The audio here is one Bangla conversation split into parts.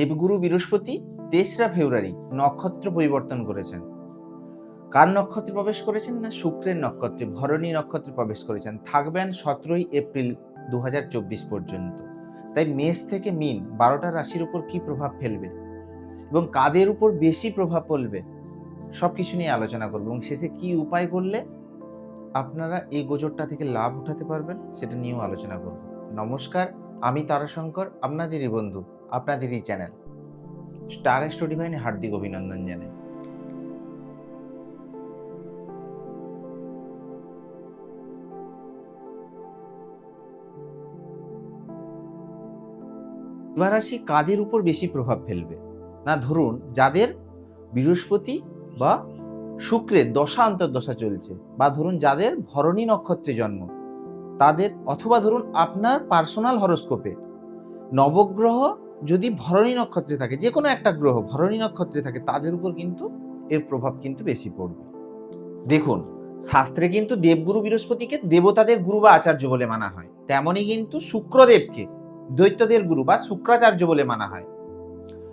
দেবগুরু বৃহস্পতি, তেসরা ফেব্রুয়ারি নক্ষত্র পরিবর্তন করেছেন। কার নক্ষত্রে প্রবেশ করেছেন না শুক্রের নক্ষত্রে? ভরণী নক্ষত্রে প্রবেশ করেছেন। থাকবেন সতেরোই এপ্রিল দু হাজার চব্বিশ পর্যন্ত। তাই মেষ থেকে মিন বারোটা রাশির উপর কি প্রভাব ফেলবে? এবং কাদের উপর বেশি প্রভাব পড়বে? সব কিছু নিয়ে আলোচনা করব। এবং শেষে কি উপায় করলে আপনারা এই গোচরটা থেকে লাভ উঠাতে পারবেন, সেটা নিয়েও আলোচনা করব। নমস্কার, আমি তারাশঙ্কর, আপনাদেরই বন্ধু। আপনাদেরই চ্যানেল স্টার স্টোরি ভাইনে হার্দিক অভিনন্দন জানাই। এবার আসি কাদের উপর বেশি প্রভাব ফেলবে? না, ধরুন, যাদের বৃহস্পতি বা শুক্রের দশা অন্তর্দশা চলছে, বা ধরুন, যাদের ভরণী নক্ষত্রে জন্ম, তাদের অথবা ধরুন, আপনার পার্সোনাল হরস্কোপে নবগ্রহ যদি ভরণী নক্ষত্রে থাকে যে কোনো একটা গ্রহ ভরণী নক্ষত্রে থাকে, তাদের উপর কিন্তু এর প্রভাব কিন্তু বেশি পড়বে। দেখুন, শাস্ত্রে কিন্তু দেবগুরু বৃহস্পতিকে দেবতাদের গুরু বা আচার্য বলে মানা হয়। তেমনই কিন্তু শুক্রদেবকে দৈত্যদের গুরু বা শুক্রাচার্য বলে মানা হয়।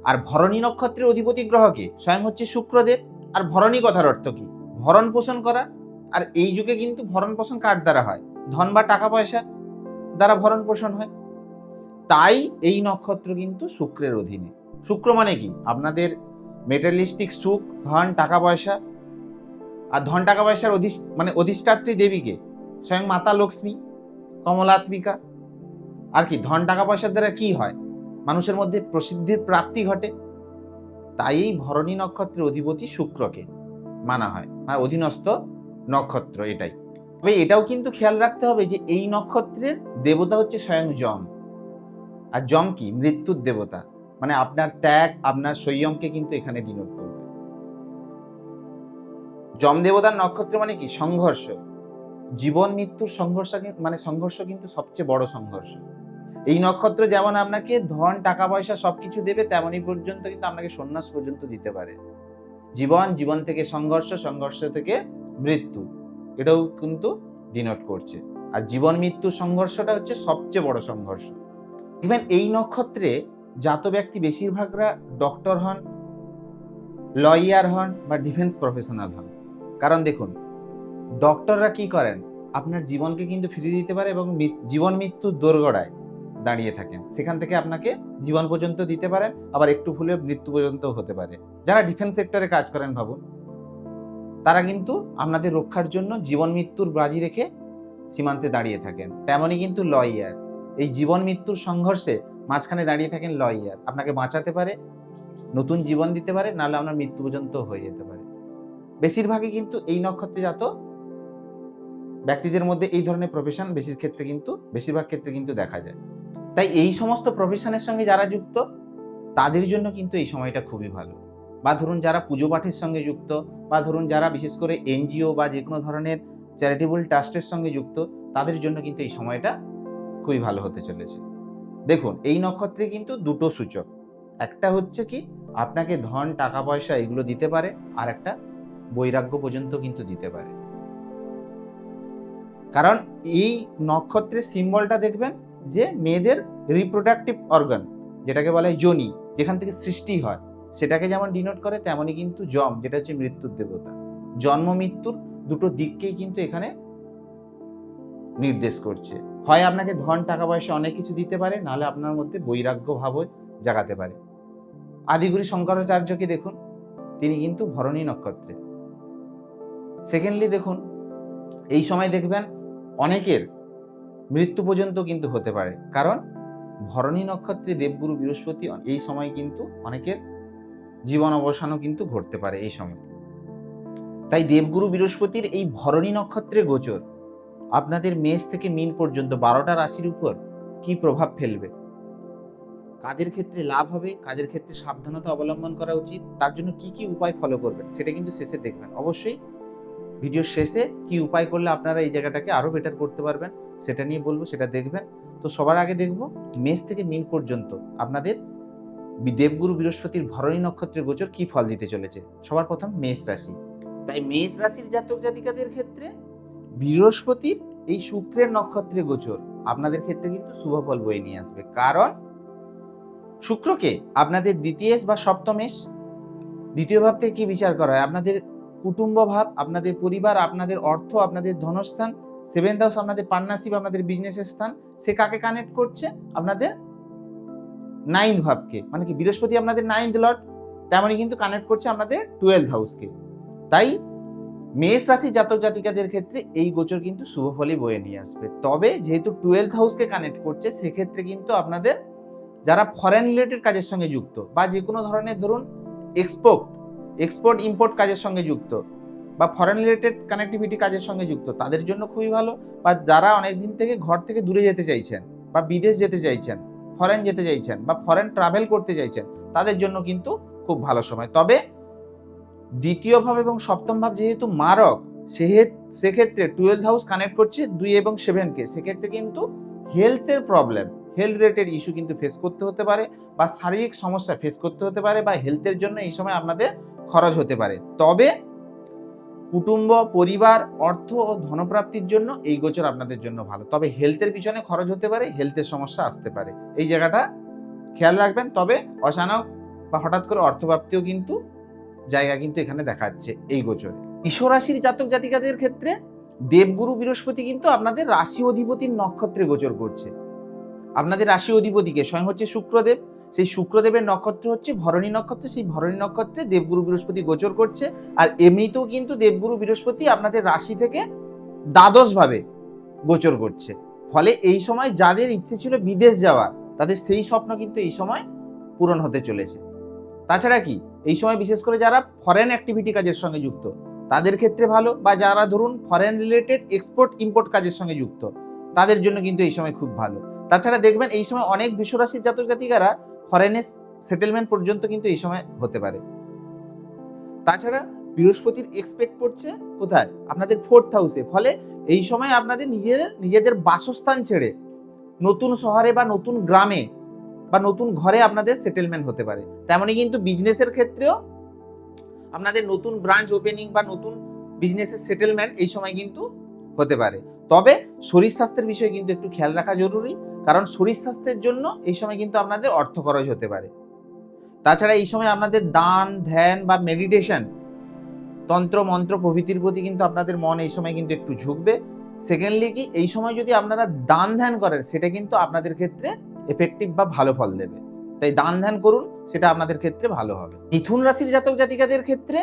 আর ভরণী নক্ষত্রের অধিপতি গ্রহকে স্বয়ং হচ্ছে শুক্রদেব। আর ভরণী কথার অর্থ কি? ভরণ পোষণ করা। আর এই যুগে কিন্তু ভরণ পোষণ কার দ্বারা হয়? ধন বা টাকা পয়সা দ্বারা ভরণ পোষণ হয়। তাই এই নক্ষত্র কিন্তু শুক্রের অধীনে। শুক্র মানে কি? আপনাদের মেটালিস্টিক সুখ, ধন, টাকা পয়সা। আর ধন, টাকা পয়সার অধিষ মানে অধিষ্ঠাত্রী দেবীকে। স্বয়ং মাতা লক্ষ্মী, কমলাত্মিকা। আর কি, ধন, টাকা পয়সার দ্বারা কি হয়? মানুষের মধ্যে প্রসিদ্ধির প্রাপ্তি ঘটে। তাই এই ভরণী নক্ষত্রের অধিপতি শুক্রকে মানা হয়। আর অধীনস্থ নক্ষত্র এটাই। তবে এটাও কিন্তু খেয়াল রাখতে হবে যে এই নক্ষত্রের দেবতা হচ্ছে স্বয়ং যম। আর যম কি? মৃত্যুর দেবতা। মানে আপনার ত্যাগ, আপনার সংযমকে কিন্তু এখানে ডিনোট করবে। যম দেবতার নক্ষত্র মানে কি? সংঘর্ষ। জীবন, মৃত্যুর সংঘর্ষ মানে সংঘর্ষ কিন্তু সবচেয়ে বড় সংঘর্ষ। এই নক্ষত্র যেমন আপনাকে ধন, টাকা, পয়সা সবকিছু দেবে, তেমনই পর্যন্ত কিন্তু আপনাকে সন্ন্যাস পর্যন্ত দিতে পারে। জীবন জীবন থেকে সংঘর্ষ সংঘর্ষ থেকে মৃত্যু। এটাও কিন্তু ডিনোট করছে। আর জীবন, মৃত্যুর সংঘর্ষটা হচ্ছে সবচেয়ে বড় সংঘর্ষ। ইভেন এই নক্ষত্রে জাত ব্যক্তি বেশিরভাগরা ডক্টর হন লয়ার হন বা ডিফেন্স প্রফেশনাল হন। কারণ দেখুন ডক্টররা কি করেন? আপনার জীবনকে কিন্তু ফিরিয়ে দিতে পারে এবং জীবন মৃত্যুর দোরগড়ায় দাঁড়িয়ে থাকেন। সেখান থেকে আপনাকে জীবন পর্যন্ত দিতে পারেন, আবার একটু ভুলে মৃত্যু পর্যন্ত হতে পারে। যারা ডিফেন্স সেক্টরে কাজ করেন ভাবুন, তারা কিন্তু আপনাদের রক্ষার জন্য জীবন মৃত্যুর বাজি রেখে সীমান্তে দাঁড়িয়ে থাকেন। তেমনই কিন্তু লয়ার এই জীবন মৃত্যুর সংঘর্ষে মাঝখানে দাঁড়িয়ে থাকেন লয়ার। আপনাকে বাঁচাতে পারে, নতুন জীবন দিতে পারে, নাহলে আপনার মৃত্যু পর্যন্ত হয়ে যেতে পারে। বেশিরভাগই কিন্তু এই নক্ষত্রে জাত। ব্যক্তিদের মধ্যে এই ধরনের প্রফেশন বেশির ক্ষেত্রে কিন্তু, বেশিরভাগ ক্ষেত্রে কিন্তু দেখা যায়। তাই এই সমস্ত প্রফেশনের সঙ্গে যারা যুক্ত, তাদের জন্য কিন্তু এই সময়টা খুবই ভালো। বা ধরুন যারা পুজো পাঠের সঙ্গে যুক্ত, বা ধরুন যারা বিশেষ করে এনজিও বা যে কোনো ধরনের চ্যারিটেবল ট্রাস্টের সঙ্গে যুক্ত, তাদের জন্য কিন্তু এই সময়টা খুবই ভালো হতে চলেছে। দেখুন, এই নক্ষত্রে কিন্তু দুটো সূচক। একটা হচ্ছে কি, আপনাকে ধন, টাকা, পয়সা এগুলো দিতে পারে, আর একটা বৈরাগ্য পর্যন্ত কিন্তু দিতে পারে। কারণ এই নক্ষত্রের সিম্বলটা দেখবেন যে মেয়েদের রিপ্রোডাক্টিভ অর্গান যেটাকে বলা হয় যোনি, যেখান থেকে সৃষ্টি হয়। সেটাকে যেমন ডিনোট করে, তেমনই কিন্তু জম, যেটা হচ্ছে মৃত্যুর দেবতা। জন্ম, মৃত্যুর দুটো দিককেই কিন্তু এখানে নির্দেশ করছে। হয় আপনাকে ধন, টাকা পয়সা অনেক কিছু দিতে পারে, নাহলে আপনার মধ্যে বৈরাগ্য ভাবও জাগাতে পারে। আদিগুরু শঙ্করাচার্যকে দেখুন, তিনি কিন্তু ভরণী নক্ষত্রে। সেকেন্ডলি দেখুন, এই সময় দেখবেন অনেকের মৃত্যু পর্যন্ত কিন্তু হতে পারে। কারণ ভরণী নক্ষত্রে দেবগুরু বৃহস্পতি এই সময় কিন্তু অনেকের জীবন অবসানও কিন্তু ঘটতে পারে এই সময়। তাই দেবগুরু বৃহস্পতির এই ভরণী নক্ষত্রে গোচর আপনাদের মেষ থেকে মিন পর্যন্ত বারোটা রাশির উপর কি প্রভাব ফেলবে? কাদের ক্ষেত্রে লাভ হবে? কাদের ক্ষেত্রে সাবধানতা অবলম্বন করা উচিত? তার জন্য কি কি উপায় ফলো করবেন? সেটা কিন্তু শেষে দেখবেন। অবশ্যই ভিডিওর শেষে কি উপায় করলে আপনারা এই জায়গাটাকে আরও বেটার করতে পারবেন, সেটা নিয়ে বলব, সেটা দেখবেন। তো সবার আগে দেখব, মেষ থেকে মিন পর্যন্ত আপনাদের দেবগুরু বৃহস্পতির ভরণী নক্ষত্রের গোচর কি ফল দিতে চলেছে? সবার প্রথম মেষ রাশি। তাই মেষ রাশির জাতক জাতিকাদের ক্ষেত্রে বৃহস্পতির এই শুক্রের নক্ষত্রে গোচর। আপনাদের ক্ষেত্রে কিন্তু শুভ ফল বয়ে নিয়ে আসবে। কারণ, শুক্রকে আপনাদের দ্বিতীয় বা সপ্তমেশ, দ্বিতীয় ভাব থেকে কি বিচার করা হয়? আপনাদের কুটুম্ব ভাব, আপনাদের পরিবার, আপনাদের অর্থ, আপনাদের ধনস্থান সেভেন্থ হাউস আপনাদের পার্টনারশিপ আপনাদের বিজনেসের স্থান, সে কাকে কানেক্ট করছে? আপনাদের নাইন্থ ভাবকে। মানে কি, বৃহস্পতি আপনাদের নাইন্থ লট তেমনই কিন্তু কানেক্ট করছে আপনাদের টুয়েলভ হাউসকে তাই মেষ রাশি জাতক জাতিকাদের ক্ষেত্রে এই গোচর কিন্তু শুভ ফলই বয়ে নিয়ে আসবে। তবে যেহেতু টুয়েলভ হাউসকে কানেক্ট করছে, সেক্ষেত্রে কিন্তু আপনাদের যারা ফরেন রিলেটেড কাজের সঙ্গে যুক্ত বা যে কোনো ধরনের ধরুন এক্সপোর্ট এক্সপোর্ট ইম্পোর্ট কাজের সঙ্গে যুক্ত বা ফরেন রিলেটেড কানেক্টিভিটি কাজের সঙ্গে যুক্ত, তাদের জন্য খুবই ভালো। বা যারা অনেক দিন থেকে ঘর থেকে দূরে যেতে চাইছেন বা বিদেশ যেতে চাইছেন ফরেন যেতে চাইছেন বা ফরেন ট্রাভেল করতে চাইছেন, তাদের জন্য কিন্তু খুব ভালো সময়। তবে দ্বিতীয় ভাব এবং সপ্তম ভাব যেহেতু মারক সেক্ষেত্রে টুয়েলভ হাউস কানেক্ট করছে দুই এবং সেভেনকে সেক্ষেত্রে কিন্তু হেলথের প্রবলেম হেলথ রিলেটেড ইস্যু কিন্তু ফেস করতে হতে পারে বা শারীরিক সমস্যা ফেস করতে হতে পারে বা হেলথের জন্য এই সময় আপনাদের খরচ হতে পারে। তবে কুটুম্ব, পরিবার, অর্থ ও ধনপ্রাপ্তির জন্য এই গোচর আপনাদের জন্য ভালো। তবে হেলথের পিছনে খরচ হতে পারে হেলথের সমস্যা আসতে পারে। এই জায়গাটা খেয়াল রাখবেন। তবে অচানক বা হঠাৎ করে অর্থপ্রাপ্তিও কিন্তু জায়গা কিন্তু এখানে দেখাচ্ছে এই গোচরে। রাশির জাতক জাতিকাদের ক্ষেত্রে দেবগুরু বৃহস্পতি কিন্তু আপনাদের রাশি অধিপতির নক্ষত্রে গোচর করছে। আপনাদের রাশি অধিপতিকে স্বয়ং হচ্ছে শুক্রদেব, সেই শুক্রদেবের নক্ষত্র হচ্ছে ভরণী নক্ষত্র, সেই ভরণী নক্ষত্রে দেবগুরু বৃহস্পতি গোচর করছে। আর এমনিতেও কিন্তু দেবগুরু বৃহস্পতি আপনাদের রাশি থেকে দ্বাদশ ভাবে গোচর করছে। ফলে এই সময় যাদের ইচ্ছে ছিল বিদেশ যাওয়ার, তাদের সেই স্বপ্ন কিন্তু এই সময় পূরণ হতে চলেছে। তাছাড়া কি, এই সময় বিশেষ করে যারা ফরেন অ্যাক্টিভিটি কাজের সঙ্গে যুক্ত, তাদের ক্ষেত্রে ভালো, বা যারা ধরুন ফরেন রিলেটেড এক্সপোর্ট ইম্পোর্ট কাজের সঙ্গে যুক্ত, তাদের জন্য কিন্তু এই সময় খুব ভালো। তাছাড়া দেখবেন এই সময় অনেক বিশ্বরাশির জাতক জাতিকারা ফরেনে সেটেলমেন্ট পর্যন্ত কিন্তু এই সময় হতে পারে। তাছাড়া বৃহস্পতির এক্সপেক্ট করছে কোথায়? আপনাদের ফোর্থ হাউসে ফলে এই সময় আপনাদের নিজেদের নিজেদের বাসস্থান ছেড়ে নতুন শহরে বা নতুন গ্রামে বা নতুন ঘরে আপনাদের সেটেলমেন্ট হতে পারে। তেমনই কিন্তু বিজনেসের ক্ষেত্রেও আপনাদের নতুন ব্রাঞ্চ ওপেনিং বা নতুন বিজনেসের সেটেলমেন্ট এই সময় কিন্তু হতে পারে। তবে শরীর স্বাস্থ্যের বিষয়ে কিন্তু একটু খেয়াল রাখা জরুরি, কারণ শরীর স্বাস্থ্যের জন্য এই সময় কিন্তু আপনাদের অর্থ খরচ হতে পারে। তাছাড়া এই সময় আপনাদের দান, ধ্যান বা মেডিটেশন তন্ত্র, মন্ত্র প্রভৃতির প্রতি কিন্তু আপনাদের মন এই সময় কিন্তু একটু ঝুঁকবে। সেকেন্ডলি কি, এই সময় যদি আপনারা দান, ধ্যান করেন, সেটা কিন্তু আপনাদের ক্ষেত্রে এফেক্টিভ বা ভালো ফল দেবে। তাই দান ধ্যান করুন, সেটা আপনাদের ক্ষেত্রে ভালো হবে। মিথুন রাশির জাতক জাতিকাদের ক্ষেত্রে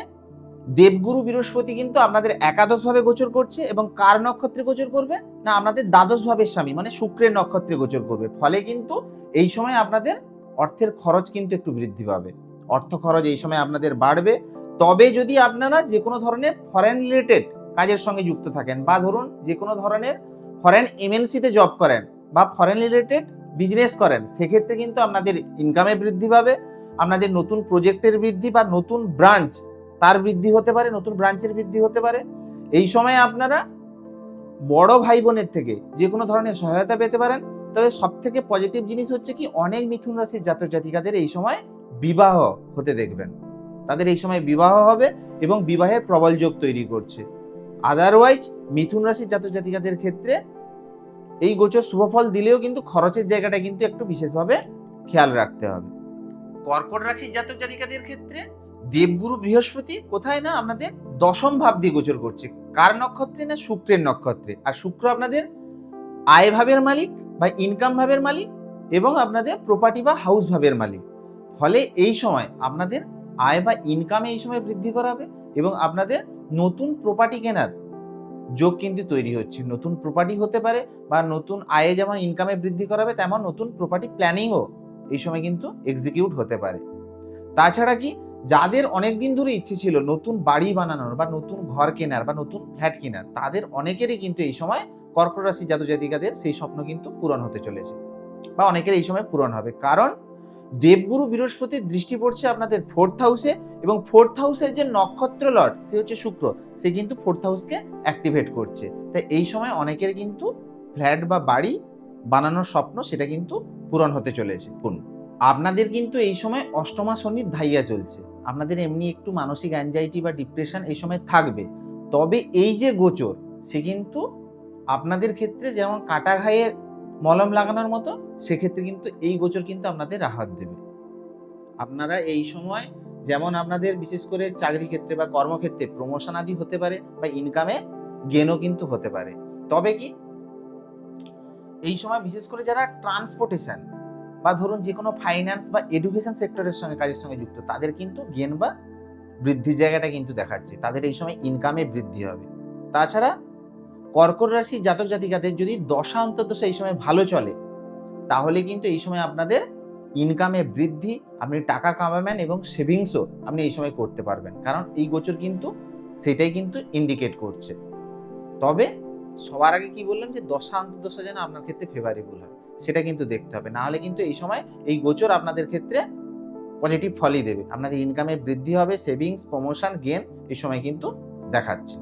দেবগুরু বৃহস্পতি কিন্তু আপনাদের একাদশ ভাবে গোচর করছে এবং কার নক্ষত্রে গোচর করবে? না, আপনাদের দ্বাদশ ভাবের স্বামী মানে শুক্রের নক্ষত্রে গোচর করবে। ফলে কিন্তু এই সময় আপনাদের অর্থের খরচ কিন্তু একটু বৃদ্ধি পাবে। অর্থ খরচ এই সময় আপনাদের বাড়বে। তবে যদি আপনারা যে কোনো ধরনের ফরেন রিলেটেড কাজের সঙ্গে যুক্ত থাকেন বা ধরুন যে কোনো ধরনের ফরেন এমএনসিতে জব করেন বা ফরেন রিলেটেড বিজনেস করেন, সেক্ষেত্রে কিন্তু আপনাদের ইনকামে বৃদ্ধি পাবে, আপনাদের নতুন প্রজেক্টের বৃদ্ধি বা নতুন ব্রাঞ্চ তার বৃদ্ধি হতে পারে, নতুন ব্রাঞ্চের বৃদ্ধি হতে পারে। এই সময় আপনারা বড় ভাই বোনের থেকে যে কোনো ধরনের সহায়তা পেতে পারেন। তবে সব থেকে পজিটিভ জিনিস হচ্ছে কি, অনেক মিথুন রাশির জাতক জাতিকাদের এই সময় বিবাহ হতে দেখবেন। তাদের এই সময় বিবাহ হবে এবং বিবাহের প্রবল যোগ তৈরি করছে। আদারওয়াইজ মিথুন রাশির জাতক জাতিকাদের ক্ষেত্রে এই গোচর শুভফল দিলেও কিন্তু খরচের জায়গাটা কিন্তু একটু বিশেষভাবে খেয়াল রাখতে হবে। কর্কট রাশির জাতক জাতিকাদের ক্ষেত্রে দেবগুরু বৃহস্পতি কোথায় না আপনাদের দশম ভাব দিয়ে গোচর করছে। কার নক্ষত্রে না শুক্রের নক্ষত্রে? আর শুক্র আপনাদের আয় ভাবের মালিক বা ইনকাম ভাবের মালিক এবং আপনাদের প্রপার্টি বা হাউস ভাবের মালিক। ফলে এই সময় আপনাদের আয় বা ইনকামে এই সময় বৃদ্ধি করাবে এবং আপনাদের নতুন প্রপার্টি কেনার যোগ কিন্তু তৈরি হচ্ছে। নতুন প্রপার্টি হতে পারে বা নতুন আয়ে যেমন ইনকামে বৃদ্ধি করাবে, তেমন নতুন প্রপার্টি প্ল্যানিংও এই সময় কিন্তু এক্সিকিউট হতে পারে। তাছাড়া কি, যাদের অনেক দিন ধরে ইচ্ছে ছিল নতুন বাড়ি বানানোর বা নতুন ঘর কেনার বা নতুন ফ্ল্যাট কেনার, তাদের অনেকেরই কিন্তু এই সময় কর্কট রাশি জাতক জাতিকাদের সেই স্বপ্ন কিন্তু পূরণ হতে চলেছে বা অনেকের এই সময় পূরণ হবে। কারণ দেবগুরু বৃহস্পতির দৃষ্টি পড়ছে আপনাদের ফোর্থ হাউসে এবং ফোর্থ হাউসের যে নক্ষত্র লর্ড, সে হচ্ছে শুক্র। সে কিন্তু ফোর্থ হাউসকে অ্যাক্টিভেট করছে। তাই এই সময় অনেকের কিন্তু ফ্ল্যাট বা বাড়ি বানানোর স্বপ্ন সেটা কিন্তু পূরণ হতে চলেছে। কোন আপনাদের কিন্তু এই সময় অষ্টমা শনির ধাইয়া চলছে। আপনাদের এমনি একটু মানসিক অ্যাংজাইটি বা ডিপ্রেশন এই সময় থাকবে। তবে এই যে গোচর, সে কিন্তু আপনাদের ক্ষেত্রে যেমন কাটা ঘায়ের মলম লাগানোর মতো, সেক্ষেত্রে কিন্তু এই গোচর কিন্তু আপনাদের রাহাত দেবে। আপনারা এই সময় যেমন আপনাদের বিশেষ করে চাকরি ক্ষেত্রে বা কর্মক্ষেত্রে প্রমোশন আদি হতে পারে বা ইনকামে গেনও কিন্তু হতে পারে। তবে কি, এই সময় বিশেষ করে যারা ট্রান্সপোর্টেশন বা ধরুন যে কোনো ফাইন্যান্স বা এডুকেশন সেক্টরের সঙ্গে কাজের সঙ্গে যুক্ত, তাদের কিন্তু গেন বা বৃদ্ধির জায়গাটা কিন্তু দেখাচ্ছে। তাদের এই সময় ইনকামে বৃদ্ধি হবে। তাছাড়া কর্কট রাশি জাতক জাতিকাদের যদি দশা অন্তর্দশা এই সময় ভালো চলে, তাহলে কিন্তু এই সময় আপনাদের ইনকামে বৃদ্ধি, আপনি টাকা কামাবেন এবং সেভিংসও আপনি এই সময় করতে পারবেন। কারণ এই গোচর কিন্তু সেটাই কিন্তু ইন্ডিকেট করছে। তবে সবার আগে কি বললাম যে, দশা অন্তর্দশা যেন আপনার ক্ষেত্রে ফেভারেবল হয়, সেটা কিন্তু দেখতে হবে। না হলে কিন্তু এই সময় এই গোচর আপনাদের ক্ষেত্রে পজিটিভ ফলই দেবে। আপনাদের ইনকামে বৃদ্ধি হবে সেভিংস প্রমোশন গেন এই সময় কিন্তু দেখাচ্ছে।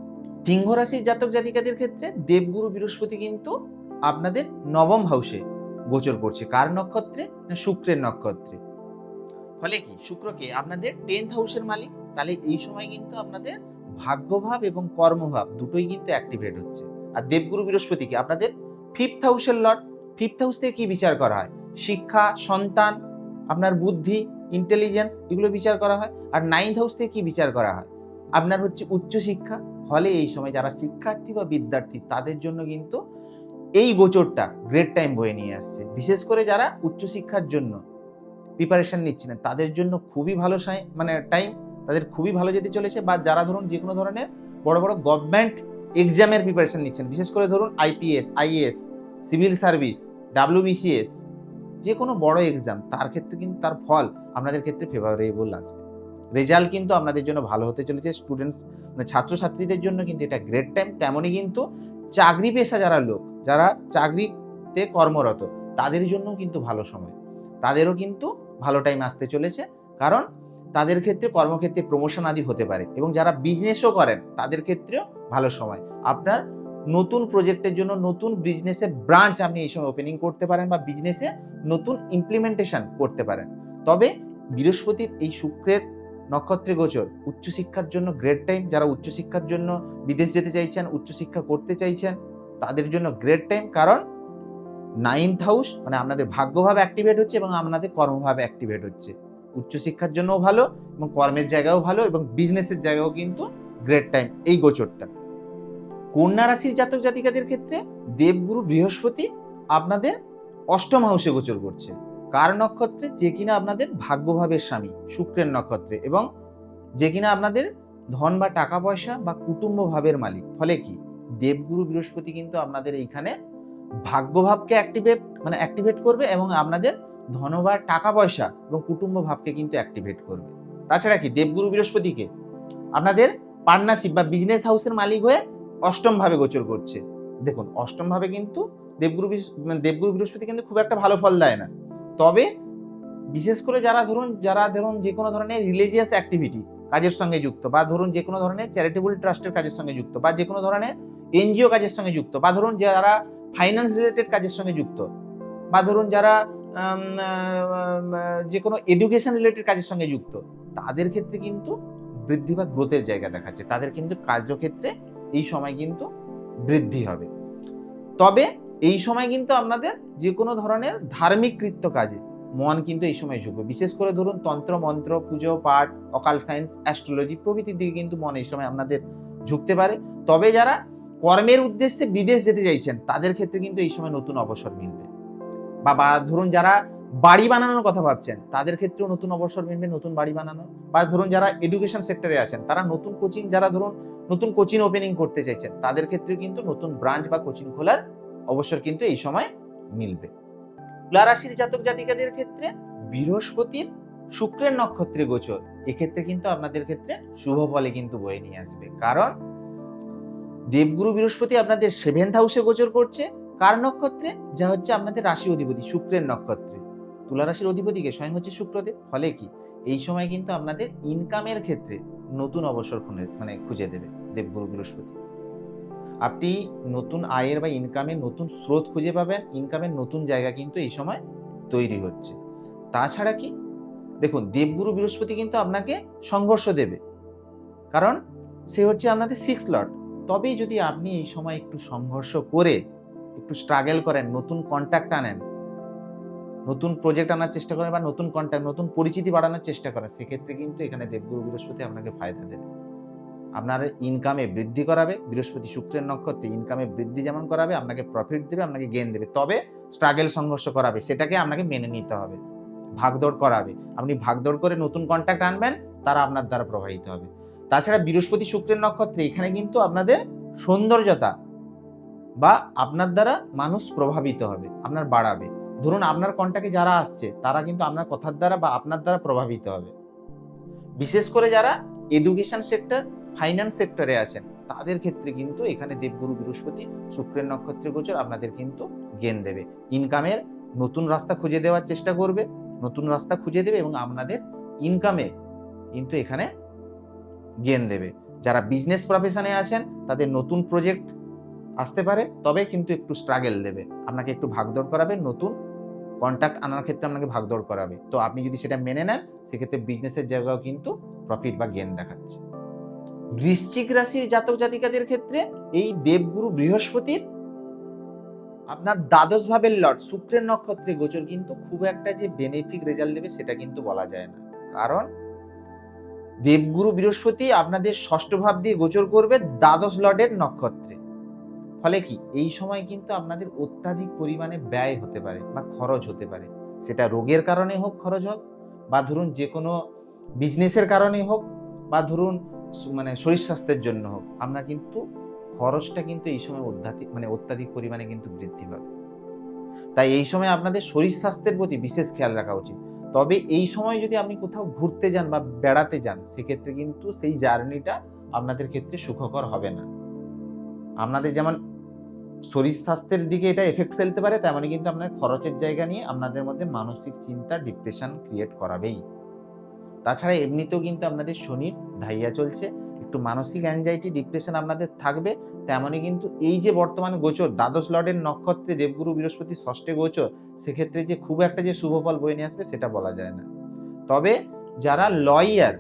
সিংহ রাশির জাতক জাতিকাদের ক্ষেত্রে দেবগুরু বৃহস্পতি কিন্তু আপনাদের নবম হাউসে গোচর করছে। কার নক্ষত্রে? না শুক্রের নক্ষত্রে। ফলে কি? শুক্রকে আপনাদের টেন্থ হাউসের মালিক। তাহলে এই সময় কিন্তু আপনাদের ভাগ্যভাব এবং কর্মভাব দুটোই কিন্তু অ্যাক্টিভেট হচ্ছে। আর দেবগুরু বৃহস্পতিকে আপনাদের ফিফথ হাউসের লট ফিফথ হাউস থেকে কি বিচার করা হয়? শিক্ষা, সন্তান, আপনার বুদ্ধি ইন্টেলিজেন্স এগুলো বিচার করা হয়। আর নাইন্থ হাউস থেকে কি বিচার করা হয়? আপনার হচ্ছে উচ্চশিক্ষা ফলে এই সময় যারা শিক্ষার্থী বা বিদ্যার্থী, তাদের জন্য কিন্তু এই গোচরটা গ্রেট টাইম বয়ে নিয়ে আসছে। বিশেষ করে যারা উচ্চশিক্ষার জন্য প্রিপারেশন নিচ্ছিলেন তাদের জন্য খুবই ভালো মানে টাইম তাদের খুবই ভালো যেতে চলেছে বা যারা ধরুন যে কোনো ধরনের বড় বড় গভর্নমেন্ট এক্সামের প্রিপারেশন নিচ্ছেন, বিশেষ করে ধরুন IPS IS civil service WBCS যে কোনো বড় এক্সাম তার ক্ষেত্রে কিন্তু তার ফল আপনাদের ক্ষেত্রে ফেভারেবল আসবে। রেজাল্ট কিন্তু আপনাদের জন্য ভালো হতে চলেছে। স্টুডেন্টস মানে ছাত্রছাত্রীদের জন্য কিন্তু এটা গ্রেট টাইম তেমনই কিন্তু চাকরি পেশা যারা লোক, যারা চাকরিতে কর্মরত, তাদের জন্য কিন্তু ভালো সময়। তাদেরও কিন্তু ভালো টাইম আসতে চলেছে। কারণ তাদের ক্ষেত্রে কর্মক্ষেত্রে প্রমোশন আদি হতে পারে এবং যারা বিজনেসও করেন, তাদের ক্ষেত্রেও ভালো সময়। আপনার নতুন প্রজেক্টের জন্য নতুন বিজনেসের ব্রাঞ্চ আপনি এই সময় ওপেনিং করতে পারেন বা বিজনেসে নতুন ইমপ্লিমেন্টেশন করতে পারেন। তবে বৃহস্পতির এই শুক্রের নক্ষত্রে গোচর উচ্চশিক্ষার জন্য গ্রেট টাইম যারা উচ্চশিক্ষার জন্য বিদেশ যেতে চাইছেন, উচ্চশিক্ষা করতে চাইছেন, তাদের জন্য গ্রেট টাইম কারণ নাইন্থ হাউস মানে আপনাদের ভাগ্যভাবে অ্যাক্টিভেট হচ্ছে এবং আপনাদের কর্মভাবে অ্যাক্টিভেট হচ্ছে। উচ্চশিক্ষার জন্যও ভালো এবং কর্মের জায়গাও ভালো এবং বিজনেসের জায়গাও কিন্তু গ্রেট টাইম এই গোচরটা। কন্যা রাশির জাতক জাতিকাদের ক্ষেত্রে দেবগুরু বৃহস্পতি আপনাদের অষ্টম হাউসে গোচর করছে। কার নক্ষত্রে? যে কিনা আপনাদের ভাগ্যভাবের স্বামী, শুক্রের নক্ষত্রে। এবং যে কিনা আপনাদের ধন বা টাকা পয়সা বা কুটুম্ব ভাবের মালিক। ফলে কি? দেবগুরু বৃহস্পতি কিন্তু আপনাদের এইখানে ভাগ্যভাবকে অ্যাক্টিভেট মানে অ্যাক্টিভেট করবে এবং আপনাদের ধন বা টাকা পয়সা এবং কুটুম্ব ভাবকে কিন্তু অ্যাক্টিভেট করবে। তাছাড়া কি? দেবগুরু বৃহস্পতিকে আপনাদের পার্টনারশিপ বা বিজনেস হাউসের মালিক হয়ে অষ্টম ভাবে গোচর করছে। দেখুন, অষ্টম ভাবে কিন্তু দেবগুরু মানে দেবগুরু বৃহস্পতি কিন্তু খুব একটা ভালো ফল দেয় না। তবে বিশেষ করে যারা ধরুন যারা ধরুন যে কোনো ধরনের রিলিজিয়াস অ্যাক্টিভিটি কাজের সঙ্গে যুক্ত বা ধরুন যে কোনো ধরনের চ্যারিটেবল ট্রাস্টের কাজের সঙ্গে যুক্ত বা যে কোনো ধরনের এনজিও কাজের সঙ্গে যুক্ত বা ধরুন যারা ফাইন্যান্স রিলেটেড কাজের সঙ্গে যুক্ত বা ধরুন যারা যে কোনো এডুকেশন রিলেটেড কাজের সঙ্গে যুক্ত, তাদের ক্ষেত্রে কিন্তু বৃদ্ধি বা গ্রোথের জায়গা দেখাচ্ছে। তাদের কিন্তু কার্যক্ষেত্রে এই সময় কিন্তু বৃদ্ধি হবে। তবে এই সময় কিন্তু আপনাদের যে কোনো ধরনের ধার্মিক কৃত্য কাজে মন কিন্তু এই সময় ঝুঁকবে বিশেষ করে ধরুন তন্ত্র, মন্ত্র, পুজো, পাঠ অকাল সায়েন্স অ্যাস্ট্রোলজি প্রভৃতির দিকে কিন্তু মন এই সময় আপনাদের ঝুঁকতে পারে। তবে যারা কর্মের উদ্দেশ্যে বিদেশ যেতে চাইছেন, তাদের ক্ষেত্রে কিন্তু এই সময় নতুন অবসর মিলবে। বা ধরুন যারা বাড়ি বানানোর কথা ভাবছেন, তাদের ক্ষেত্রেও নতুন অবসর মিলবে, নতুন বাড়ি বানানো। বা, ধরুন যারা এডুকেশন সেক্টরে আছেন, তারা নতুন কোচিং যারা ধরুন নতুন কোচিং ওপেনিং করতে চাইছেন, তাদের ক্ষেত্রে কিন্তু নতুন ব্রাঞ্চ বা কোচিং খোলার অবসর কিন্তু এই সময় মিলবে। তুলা রাশির জাতক জাতিকাদের ক্ষেত্রে বৃহস্পতির শুক্রের নক্ষত্রে গোচর, এক্ষেত্রে কিন্তু আপনাদের ক্ষেত্রে শুভ ফলে কিন্তু বয়ে নিয়ে আসবে। কারণ দেবগুরু বৃহস্পতি আপনাদের সেভেন্থ হাউসে গোচর করছে। কার নক্ষত্রে? যা হচ্ছে আপনাদের রাশি অধিপতি, শুক্রের নক্ষত্রে। তুলা রাশির অধিপতিকে স্বয়ং হচ্ছে শুক্রদেব, ফলে কি? এই সময় কিন্তু আপনাদের ইনকামের ক্ষেত্রে নতুন অবসর মানে খুঁজে দেবে দেবগুরু বৃহস্পতি। আপনি নতুন আয়ের বা ইনকামের নতুন স্রোত খুঁজে পাবেন ইনকামের নতুন জায়গা কিন্তু এই সময় তৈরি হচ্ছে। তাছাড়া কি? দেখুন, দেবগুরু বৃহস্পতি কিন্তু আপনাকে সংঘর্ষ দেবে। কারণ সে হচ্ছে আপনাদের সিক্স লট তবেই যদি আপনি এই সময় একটু সংঘর্ষ করে, একটু স্ট্রাগল করেন, নতুন কন্ট্যাক্ট আনেন, নতুন প্রজেক্ট আনার চেষ্টা করেন বা নতুন কন্ট্যাক্ট নতুন পরিচিতি বাড়ানোর চেষ্টা করেন, সেক্ষেত্রে কিন্তু এখানে দেবগুরু বৃহস্পতি আপনাকে ফায়দা দেবে। আপনার ইনকামে বৃদ্ধি করাবে, বৃহস্পতি শুক্রের নক্ষত্রে ইনকামে বৃদ্ধি যেমন করাবে, আপনাকে প্রফিট দেবে, আপনাকে গেন দেবে। তবে স্ট্রাগল সংঘর্ষ করাবে, সেটাকে আপনাকে মেনে নিতে হবে, ভাগদৌড় করাবে। আপনি ভাগদৌড় করে নতুন কন্ট্যাক্ট আনবেন, তারা আপনার দ্বারা প্রভাবিত হবে। তাছাড়া বৃহস্পতি শুক্রের নক্ষত্রে এখানে কিন্তু আপনাদের সৌন্দর্যতা বা আপনার দ্বারা মানুষ প্রভাবিত হবে, আপনার বাড়াবে। ধরুন আপনার কন্ট্যাক্টে যারা আসছে, তারা কিন্তু আপনার কথার দ্বারা বা আপনার দ্বারা প্রভাবিত হবে। বিশেষ করে যারা এডুকেশন সেক্টর ফাইন্যান্স সেক্টরে আছেন, তাদের ক্ষেত্রে কিন্তু এখানে দেবগুরু বৃহস্পতি শুক্রের নক্ষত্রে গোচর আপনাদের কিন্তু জ্ঞান দেবে। ইনকামের নতুন রাস্তা খুঁজে দেওয়ার চেষ্টা করবে, নতুন রাস্তা খুঁজে দেবে এবং আপনাদের ইনকামে কিন্তু এখানে জ্ঞান দেবে। যারা বিজনেস প্রফেশনে আছেন, তাদের নতুন প্রজেক্ট আসতে পারে, তবে কিন্তু একটু স্ট্রাগেল দেবে। আপনাকে একটু ভাগদৌড় করাবে, নতুন কন্ট্যাক্ট আনার ক্ষেত্রে আপনাকে ভাগদৌড় করাবে। তো আপনি যদি সেটা মেনে নেন, সেক্ষেত্রে বিজনেসের জায়গাও কিন্তু প্রফিট বা গেন দেখাচ্ছে। বৃশ্চিক রাশির জাতক জাতিকাদের ক্ষেত্রে এই দেবগুরু বৃহস্পতির আপনার দ্বাদশ ভাবের লট, শুক্রের নক্ষত্রে গোচর কিন্তু খুব একটা যে বেনিফিক রেজাল্ট দেবে সেটা কিন্তু বলা যায় না। কারণ দেবগুরু বৃহস্পতি আপনাদের ষষ্ঠ ভাব দিয়ে গোচর করবে দ্বাদশ লটের নক্ষত্রে। ফলে কি? এই সময় কিন্তু আপনাদের অত্যাধিক পরিমাণে ব্যয় হতে পারে বা খরচ হতে পারে। সেটা রোগের কারণে হোক খরচ হোক, বা ধরুন যে কোনো বিজনেসের কারণে হোক, বা ধরুন মানে শরীর স্বাস্থ্যের জন্য হোক, আপনার কিন্তু খরচটা কিন্তু এই সময় অত্যাধিক মানে অত্যাধিক পরিমাণে কিন্তু বৃদ্ধি পাবে। তাই এই সময় আপনাদের শরীর স্বাস্থ্যের প্রতি বিশেষ খেয়াল রাখা উচিত। তবে এই সময় যদি আপনি কোথাও ঘুরতে যান বা বেড়াতে যান, সেক্ষেত্রে কিন্তু সেই জার্নিটা আপনাদের ক্ষেত্রে সুখকর হবে না। আপনাদের যেমন শরীর স্বাস্থ্যের দিকে এটা এফেক্ট ফেলতে পারে, তেমনই কিন্তু আপনার খরচের জায়গা নিয়ে আপনাদের মধ্যে মানসিক চিন্তা ডিপ্রেশন ক্রিয়েট করাবেই। তাছাড়া এমনিতেও কিন্তু আপনাদের শনির ধাইয়া চলছে, একটু মানসিক অ্যাংজাইটি ডিপ্রেশন আপনাদের থাকবে তেমনই কিন্তু এই যে বর্তমানে গোচর, দ্বাদশ লর্ডের নক্ষত্রে দেবগুরু বৃহস্পতি ষষ্ঠে গোচর, সেক্ষেত্রে যে খুব একটা যে শুভ ফল বয়ে নিয়ে আসবে সেটা বলা যায় না। তবে যারা লয়ার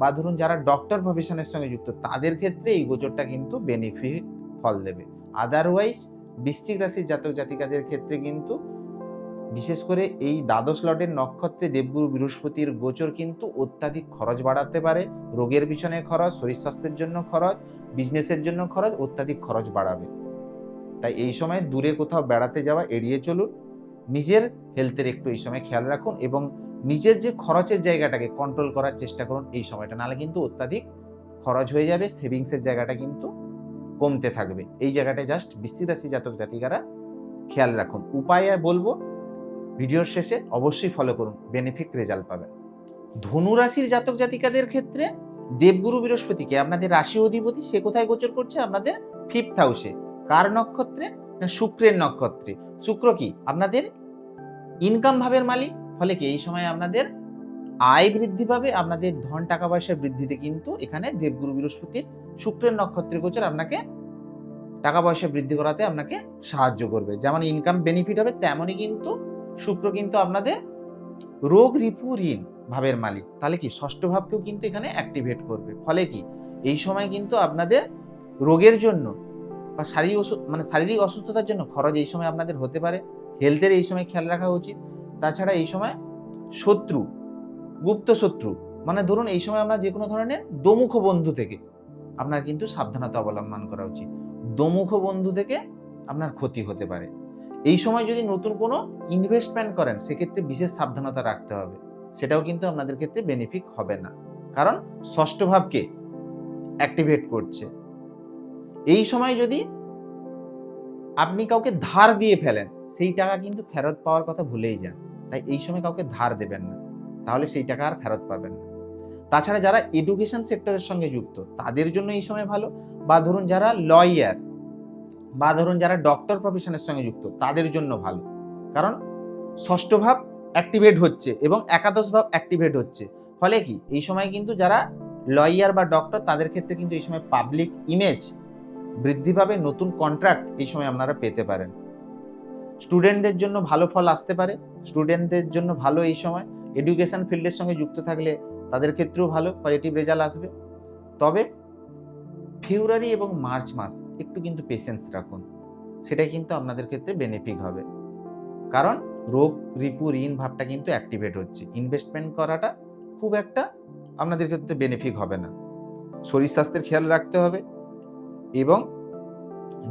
বা ধরুন যারা ডক্টর প্রফেশনের সঙ্গে যুক্ত, তাদের ক্ষেত্রে এই গোচরটা কিন্তু বেনিফিট ফল দেবে। আদারওয়াইজ বৃশ্চিক রাশির জাতক জাতিকাদের ক্ষেত্রে কিন্তু বিশেষ করে এই দ্বাদশ লটের নক্ষত্রে দেবগুরু বৃহস্পতির গোচর কিন্তু অত্যাধিক খরচ বাড়াতে পারে। রোগের পিছনে খরচ, শরীর স্বাস্থ্যের জন্য খরচ বিজনেসের জন্য খরচ অত্যাধিক খরচ বাড়াবে। তাই এই সময় দূরে কোথাও বেড়াতে যাওয়া এড়িয়ে চলুন। নিজের হেলথের একটু এই সময় খেয়াল রাখুন এবং নিজের যে খরচের জায়গাটাকে কন্ট্রোল করার চেষ্টা করুন এই সময়টা। নাহলে কিন্তু অত্যাধিক খরচ হয়ে যাবে সেভিংসের জায়গাটা কিন্তু কমতে থাকবে। এই জায়গাটায় জাস্ট রাশি জাতক জাতিকারা খেয়াল রাখুন। উপায় বলব ভিডিওর শেষে অবশ্যই ফলো করুন বেনিফিট রেজাল্ট পাবেন। ধনু রাশির জাতক জাতিকাদের ক্ষেত্রে দেবগুরু বৃহস্পতিকে আপনাদের রাশি অধিপতি, সে কোথায় গোচর করছে? আপনাদের ফিফথ হাউসে কার নক্ষত্রে? না, শুক্রের নক্ষত্রে। শুক্র কি? আপনাদের ইনকাম ভাবের মালিক। ফলে কি? এই সময় আপনাদের আয় বৃদ্ধি পাবে, আপনাদের ধন টাকা পয়সার বৃদ্ধিতে কিন্তু এখানে দেবগুরু বৃহস্পতির শুক্রের নক্ষত্রে গোচর আপনাকে টাকা পয়সা বৃদ্ধি করাতে আপনাকে সাহায্য করবে। যেমন ইনকাম বেনিফিট হবে, তেমনই কিন্তু শুক্র কিন্তু আপনাদের রোগ রিপু ঋণ ভাবের মালিক। তাহলে কি? ষষ্ঠ ভাবকেও কিন্তু এখানে অ্যাক্টিভেট করবে। ফলে কি? এই সময় কিন্তু আপনাদের রোগের জন্য বা শারীরিক অসু- মানে শারীরিক অসুস্থতার জন্য খরচ এই সময় আপনাদের হতে পারে। হেলথের এই সময় খেয়াল রাখা উচিত। তাছাড়া এই সময় শত্রু, গুপ্ত শত্রু মানে ধরুন এই সময় আমরা যে কোনো ধরনের দোমুখ বন্ধু থেকে আপনার কিন্তু সাবধানতা অবলম্বন করা উচিত। দোমুখ বন্ধু থেকে আপনার ক্ষতি হতে পারে। এই সময় যদি নতুন কোনো ইনভেস্টমেন্ট করেন, সেক্ষেত্রে বিশেষ সাবধানতা রাখতে হবে। সেটাও কিন্তু আপনাদের ক্ষেত্রে বেনিফিট হবে না। কারণ ষষ্ঠ ভাবকে অ্যাক্টিভেট করছে। এই সময় যদি আপনি কাউকে ধার দিয়ে ফেলেন, সেই টাকা কিন্তু ফেরত পাওয়ার কথা ভুলেই যান। তাই এই সময় কাউকে ধার দেবেন না। তাহলে সেই টাকা আর ফেরত পাবেন না। তাছাড়া যারা এডুকেশন সেক্টরের সঙ্গে যুক্ত, তাদের জন্য এই সময় ভালো। বা ধরুন যারা লয়ার বা ধরুন যারা ডক্টর প্রফেশনের সঙ্গে যুক্ত, তাদের জন্য ভালো। কারণ ষষ্ঠ ভাব অ্যাক্টিভেট হচ্ছে এবং একাদশ ভাব অ্যাক্টিভেট হচ্ছে। ফলে কি? এই সময় কিন্তু যারা লয়ার বা ডক্টর তাদের ক্ষেত্রে কিন্তু এই সময় পাবলিক ইমেজ বৃদ্ধি পাবে, নতুন কন্ট্রাক্ট এই সময় আপনারা পেতে পারেন। স্টুডেন্টদের জন্য ভালো ফল আসতে পারে। স্টুডেন্টদের জন্য ভালো এই সময়। এডুকেশন ফিল্ডের সঙ্গে যুক্ত থাকলে তাদের ক্ষেত্রেও ভালো পজিটিভ রেজাল্ট আসবে। তবে ফেব্রুয়ারি এবং মার্চ মাস একটু কিন্তু পেশেন্স রাখুন। সেটাই কিন্তু আপনাদের ক্ষেত্রে বেনিফিট হবে। কারণ রোগ, রিপু, ঋণ ভাবটা কিন্তু অ্যাক্টিভেট হচ্ছে। ইনভেস্টমেন্ট করাটা খুব একটা আপনাদের ক্ষেত্রে বেনিফিক হবে না। শরীর স্বাস্থ্যের খেয়াল রাখতে হবে এবং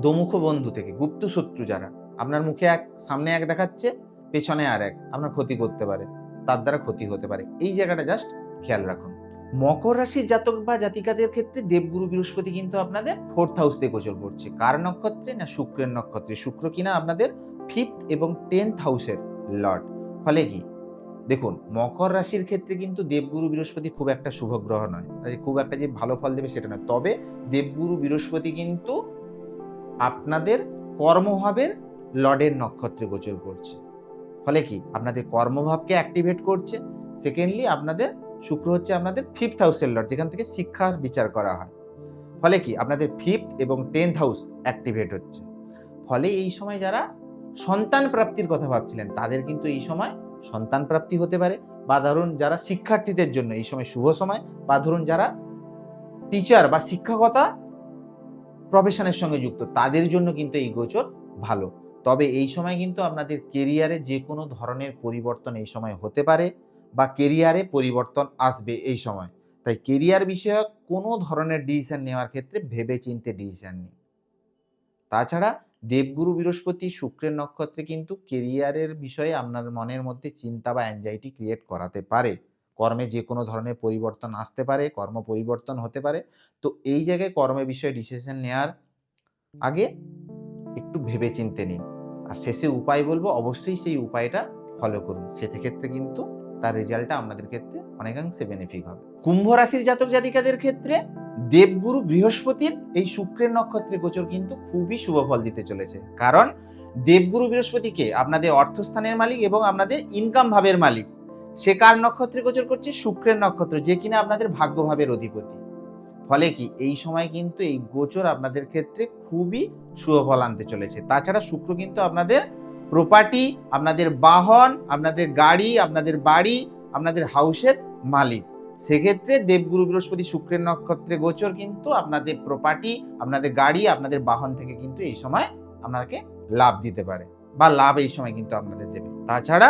দোমুখ বন্ধু থেকে, গুপ্ত শত্রু যারা, আপনার মুখে এক, সামনে এক দেখাচ্ছে, পেছনে আর এক, আপনার ক্ষতি করতে পারে, তার দ্বারা ক্ষতি হতে পারে। এই জায়গাটা জাস্ট খেয়াল রাখুন। মকর রাশির জাতক বা জাতিকাদের ক্ষেত্রে দেবগুরু বৃহস্পতি কিন্তু আপনাদের ফোর্থ হাউস দিয়ে গোচর করছে। কার নক্ষত্রে না শুক্রের নক্ষত্রে? শুক্র কিনা আপনাদের ফিফথ এবং টেন্থ হাউসের লর্ড ফলে কি? দেখুন, মকর রাশির ক্ষেত্রে কিন্তু দেবগুরু বৃহস্পতি খুব একটা শুভ গ্রহ নয়। তাই খুব একটা যে ভালো ফল দেবে সেটা নয়। তবে দেবগুরু বৃহস্পতি কিন্তু আপনাদের কর্মভাবের লর্ডের নক্ষত্রে গোচর করছে। ফলে কি? আপনাদের কর্মভাবকে অ্যাক্টিভেট করছে। সেকেন্ডলি আপনাদের শুক্র হচ্ছে আপনাদের ফিফথ হাউসের লর্ড যেখান থেকে শিক্ষার বিচার করা হয়। ফলে কি? আপনাদের ফিফথ এবং টেন্থ হাউস অ্যাক্টিভেট হচ্ছে। ফলে এই সময় যারা সন্তান প্রাপ্তির কথা ভাবছিলেন, তাদের কিন্তু এই সময় সন্তান প্রাপ্তি হতে পারে। বা ধরুন যারা শিক্ষার্থীদের জন্য এই সময় শুভ সময়, বা ধরুন যারা টিচার বা শিক্ষকতা প্রফেশনের সঙ্গে যুক্ত, তাদের জন্য কিন্তু এই গোচর ভালো। তবে এই সময় কিন্তু আপনাদের কেরিয়ারে যে কোনো ধরনের পরিবর্তন এই সময় হতে পারে। বা কেরিয়ারে পরিবর্তন আসবে এই সময়। তাই কেরিয়ার বিষয়ক কোনো ধরনের ডিসিশন নেওয়ার ক্ষেত্রে ভেবে চিনতে ডিসিশন নিন তাছাড়া দেবগুরু বৃহস্পতি শুক্রের নক্ষত্রে কিন্তু কেরিয়ারের বিষয়ে আপনার মনের মধ্যে চিন্তা বা অ্যাংজাইটি ক্রিয়েট করাতে পারে। কর্মে যে কোনো ধরনের পরিবর্তন আসতে পারে, কর্ম পরিবর্তন হতে পারে। তো এই জায়গায় কর্মের বিষয়ে ডিসিশন নেওয়ার আগে একটু ভেবে চিনতে নিন। আর শেষে উপায় বলব, অবশ্যই সেই উপায়টা ফলো করুন। সেক্ষেত্রে কিন্তু তার রেজাল্টটা আপনাদের ক্ষেত্রে অনেকাংশে বেনিফিক হবে। কুম্ভ রাশির জাতক জাতিকাদের ক্ষেত্রে দেবগুরু বৃহস্পতির এই শুক্রের নক্ষত্রে গোচর কিন্তু খুবই শুভ ফল দিতে চলেছে। কারণ দেবগুরু বৃহস্পতিকে আপনাদের অর্থস্থানের মালিক এবং আপনাদের ইনকাম ভাবের মালিক। সে কার নক্ষত্রে গোচর করছে? শুক্রের নক্ষত্র, যে কিনা আপনাদের ভাগ্য ভাবের অধিপতি। ফলে কি? এই সময় কিন্তু এই গোচর আপনাদের ক্ষেত্রে খুবই শুভ ফল আনতে চলেছে। তাছাড়া শুক্র কিন্তু আপনাদের প্রপার্টি আপনাদের বাহন, আপনাদের গাড়ি, আপনাদের বাড়ি, আপনাদের হাউসের মালিক। সেক্ষেত্রে দেবগুরু বৃহস্পতি শুক্রের নক্ষত্রে গোচর কিন্তু আপনাদের প্রপার্টি আপনাদের গাড়ি, আপনাদের বাহন থেকে কিন্তু এই সময় আপনাকে লাভ দিতে পারে বা লাভ এই সময় কিন্তু আপনাদের দেবে। তাছাড়া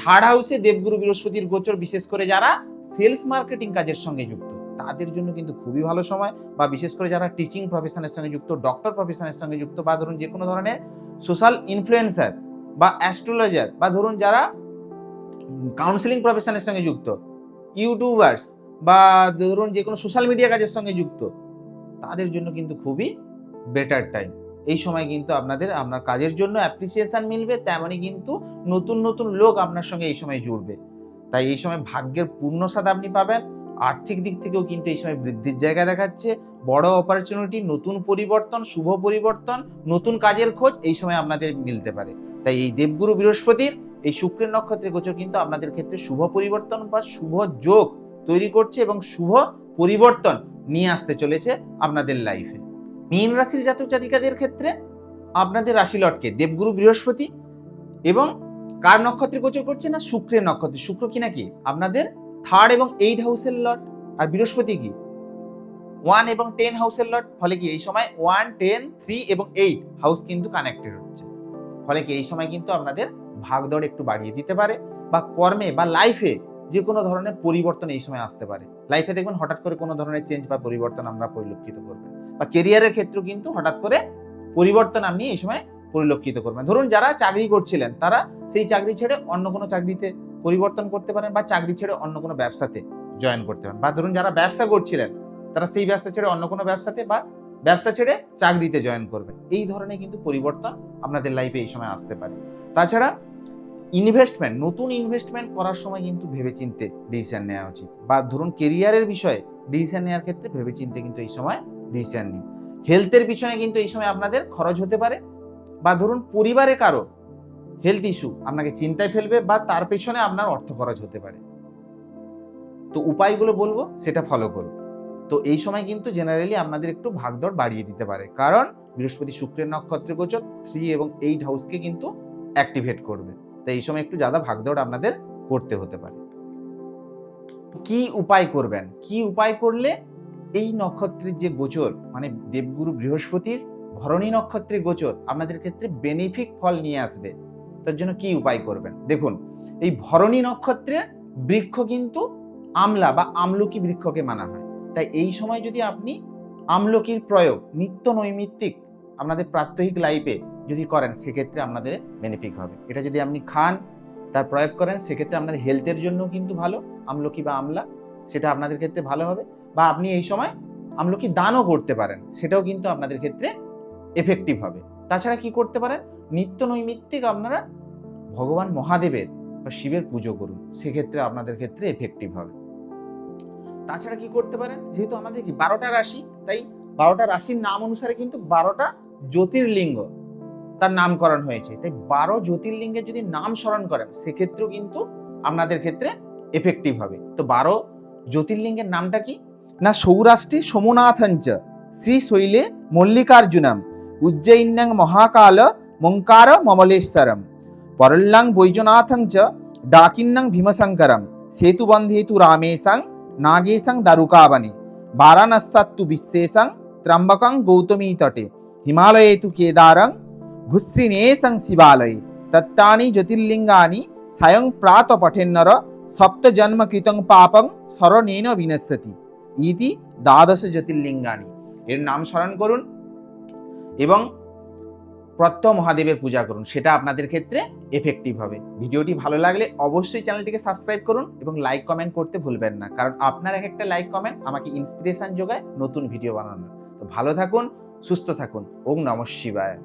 থার্ড হাউসে দেবগুরু বৃহস্পতির গোচর বিশেষ করে যারা সেলস মার্কেটিং কাজের সঙ্গে যুক্ত, তাদের জন্য কিন্তু খুবই ভালো সময় বা বিশেষ করে যারা টিচিং প্রফেশনের সঙ্গে যুক্ত ডক্টর প্রফেশনের সঙ্গে যুক্ত বা ধরুন যে কোনো ধরনের সোশ্যাল ইনফ্লুয়েন্সার বা অ্যাস্ট্রোলজার বা ধরুন যারা কাউন্সিলিং প্রফেশনের সঙ্গে যুক্ত ইউটিউবার্স বা ধরুন যে কোনো সোশ্যাল মিডিয়া কাজের সঙ্গে যুক্ত, তাদের জন্য কিন্তু খুবই বেটার টাইম এই সময় কিন্তু আপনাদের, আপনার কাজের জন্য অ্যাপ্রিসিয়েশন মিলবে, তেমনই কিন্তু নতুন নতুন লোক আপনার সঙ্গে এই সময় জুড়বে। তাই এই সময় ভাগ্যের পূর্ণ স্বাদ আপনি পাবেন। আর্থিক দিক থেকেও কিন্তু এই সময় বৃদ্ধির জায়গা দেখাচ্ছে। বড় অপরচুনিটি নতুন পরিবর্তন, শুভ পরিবর্তন, নতুন কাজের খোঁজ এই সময় আপনাদের মিলতে পারে। তাই এই দেবগুরু বৃহস্পতির এই শুক্রের নক্ষত্রে গোচর কিন্তু আপনাদের ক্ষেত্রে শুভ পরিবর্তন বা শুভ যোগ তৈরি করছে এবং শুভ পরিবর্তন নিয়ে আসতে চলেছে আপনাদের লাইফে মীন রাশির জাতক জাতিকাদের ক্ষেত্রে আপনাদের রাশি লটকে দেবগুরু বৃহস্পতি এবং কার নক্ষত্রে গোচর করছে না শুক্রের নক্ষত্রে? শুক্র কি নাকি? আপনাদের থার্ড এবং এইট হাউসের লট। আর বৃহস্পতি কি? ওয়ান এবং টেন হাউসের লট। ফলে কি এই সময় ওয়ান টেন থ্রি এবং এইট হাউস কিন্তু কানেক্টেড হচ্ছে। ফলে কি এই সময় কিন্তু আপনাদের ভাগদৌড় একটু বাড়িয়ে দিতে পারে বা কর্মে বা লাইফে যে কোনো ধরনের পরিবর্তন এই সময় আসতে পারে। লাইফে দেখবেন হঠাৎ করে কোনো ধরনের চেঞ্জ বা পরিবর্তন আমরা পরিলক্ষিত করবেন বা কেরিয়ারের ক্ষেত্রেও কিন্তু হঠাৎ করে পরিবর্তন আপনি এই সময় পরিলক্ষিত করবেন। ধরুন যারা চাকরি করছিলেন, তারা সেই চাকরি ছেড়ে অন্য কোনো চাকরিতে পরিবর্তন করতে পারেন বা চাকরি ছেড়ে অন্য কোনো ব্যবসাতে জয়েন করতে পারেন। বা ধরুন যারা ব্যবসা করছিলেন, তারা সেই ব্যবসা ছেড়ে অন্য কোনো ব্যবসাতে বা ব্যবসা ছেড়ে চাকরিতে জয়েন করবেন। এই ধরনের কিন্তু পরিবর্তন আপনাদের লাইফে এই সময় আসতে পারে। তাছাড়া ইনভেস্টমেন্ট নতুন ইনভেস্টমেন্ট করার সময় কিন্তু ভেবেচিন্তে ডিসিশন নেওয়া উচিত। বা ধরুন কেরিয়ারের বিষয়ে ডিসিশন নেওয়ার ক্ষেত্রে ভেবেচিন্তে কিন্তু এই সময় ডিসিশন নিন। হেলথের পিছনে কিন্তু এই সময় আপনাদের খরচ হতে পারে। বা ধরুন পরিবারে কারও হেলথ ইস্যু আপনাকে চিন্তায় ফেলবে বা তার পেছনে আপনার অর্থ খরচ হতে পারে। তো উপায়গুলো বলব, সেটা ফলো করুন। তো এই সময় কিন্তু জেনারেলি আপনাদের একটু ভাগদৌড় বাড়িয়ে দিতে পারে। কারণ বৃহস্পতি শুক্রের নক্ষত্রে গোচর থ্রি এবং এইট হাউসকে কিন্তু অ্যাক্টিভেট করবে। তাই এই সময় একটু যাদা ভাগদৌড় আপনাদের করতে হতে পারে। কি উপায় করবেন? কি উপায় করলে এই নক্ষত্রের যে গোচর মানে দেবগুরু বৃহস্পতির ভরণী নক্ষত্রের গোচর আপনাদের ক্ষেত্রে বেনিফিক ফল নিয়ে আসবে, তার জন্য কি উপায় করবেন? দেখুন, এই ভরণী নক্ষত্রের বৃক্ষ কিন্তু আমলা বা আমলকি বৃক্ষকে মানা হয়। তাই এই সময় যদি আপনি আমলকির প্রয়োগ, নিত্য নৈমিত্তিক আপনাদের প্রাত্যহিক লাইফে যদি করেন, সেক্ষেত্রে আপনাদের বেনিফিট হবে। এটা যদি আপনি খান, তার প্রয়োগ করেন, সেক্ষেত্রে আপনাদের হেলথের জন্য কিন্তু ভালো, আমলকি বা আমলা, সেটা আপনাদের ক্ষেত্রে ভালো হবে। বা আপনি এই সময় আমলকি দানও করতে পারেন, সেটাও কিন্তু আপনাদের ক্ষেত্রে এফেক্টিভ হবে। তাছাড়া কি করতে পারেন? নিত্য নৈমিত্তিক আপনারা ভগবান মহাদেবের বা শিবের পুজো করুন, সেক্ষেত্রে আপনাদের ক্ষেত্রে এফেক্টিভ হবে। তাছাড়া কি করতে পারেন? যেহেতু আমাদের কি বারোটা রাশি, তাই বারোটা রাশির নাম অনুসারে কিন্তু বারোটা জ্যোতির্লিঙ্গ তার নামকরণ হয়েছে। তাই বারো জ্যোতির্লিঙ্গের যদি নাম স্মরণ করেন, সেক্ষেত্রেও কিন্তু আপনাদের ক্ষেত্রে এফেক্টিভ হবে। তো বারো জ্যোতির্লিঙ্গের নামটা কি? না, সৌরাষ্ট্রে সোমনাথঞ্চ শ্রী শৈলে মল্লিকার্জুনম, উজ্জয়িন্যাং মহাকাল, মঙ্কার মমলেশ্বরম, পরল্লাং বৈজনাথং চ ভীমশঙ্করম, সেতুবন্ধেতু রামেশাং নাগেশাং দারুকাবনে বারাণস্যাত্তু বিশ্বেশাং ত্রম্বকং গৌতমী তটে হিমালয়ে তু কেদারং ঘুশ্রিণেশং শিবালয়ে তত্তানি জ্যোতির্লিঙ্গানি স্বয়ং প্রাত পঠেন্নর সপ্ত জন্ম কৃতং পাপং স্মরণেন বিনশ্যতি ইতি দ্বাদশ জ্যোতির্লিঙ্গানি এর নাম স্মরণ করুন। এবং প্রত্যহ মহাদেবের পূজা করুন, সেটা আপনাদের ক্ষেত্রে এফেক্টিভ হবে। ভিডিওটি ভালো লাগলে অবশ্যই চ্যানেলটিকে সাবস্ক্রাইব করুন এবং লাইক কমেন্ট করতে ভুলবেন না, কারণ আপনার এক একটা লাইক কমেন্ট আমাকে ইন্সপিরেশন যোগায় নতুন ভিডিও বানানোর। তো ভালো থাকুন, সুস্থ থাকুন, ওম নমঃ শিবায়।